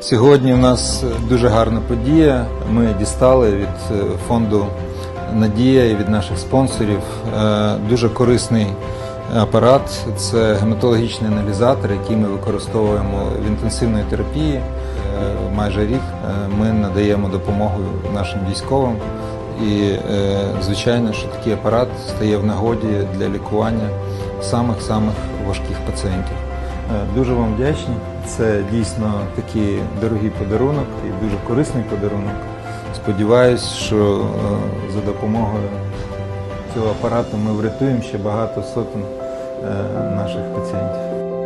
Сьогодні у нас дуже гарна подія. Ми дістали від е, фонду Надія і від наших спонсорів е, дуже корисний апарат. Це гематологічний аналізатор, який ми використовуємо в інтенсивної терапії. Е, Майже рік ми надаємо допомогу нашим військовим. І звичайно, що такий апарат стає в нагоді для лікування самих-самих важких пацієнтів. Е, Дуже вам вдячні. Це дійсно такий дорогий подарунок і дуже корисний подарунок. Сподіваюсь, що е, за допомогою цього апарату ми врятуємо ще багато сотень е, наших пацієнтів.